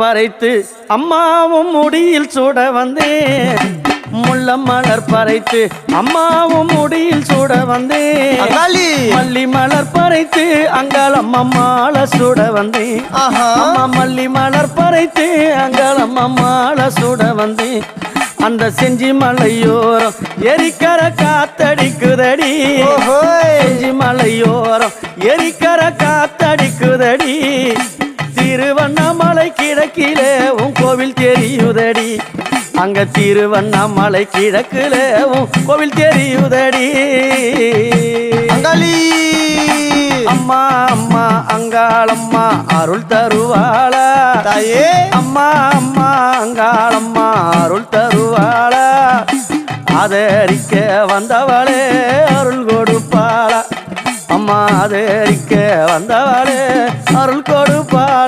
பறைத்து அம்மாவும் முடியில் சுட வந்தேன். முள்ள மலர் பறைத்து அம்மாவும் முடியில் சுட வந்தேன். மல்லி மலர் பறைத்து அங்காளம் அம்மாள சுட வந்தேன். அம்மா மல்லி மலர் பறைத்து அங்காளம் அம்மாள சுட வந்தேன். அந்த செஞ்சி மலையோரம் எரிக்கர காத்தடிக்குதடி. செஞ்சி மலையோரம் எரிக்கர காத்தடிக்குதடி. கிழக்கிலே உன் கோவில் தெரியுதடி. அங்க திருவண்ணாமலை கிழக்கிலே உன் கோவில் தெரியுதடி. அங்காளி! அம்மா அம்மா அங்காளம்மா அருள் தருவாளா தாயே! அம்மா அம்மா அங்காளம்மா அருள் தருவாளா ஆதரிக்க வந்தவளே அருள் கொடுப்பாளா அம்மா ஆதரிக்க வந்தவளே அருள் கொடுப்பாளா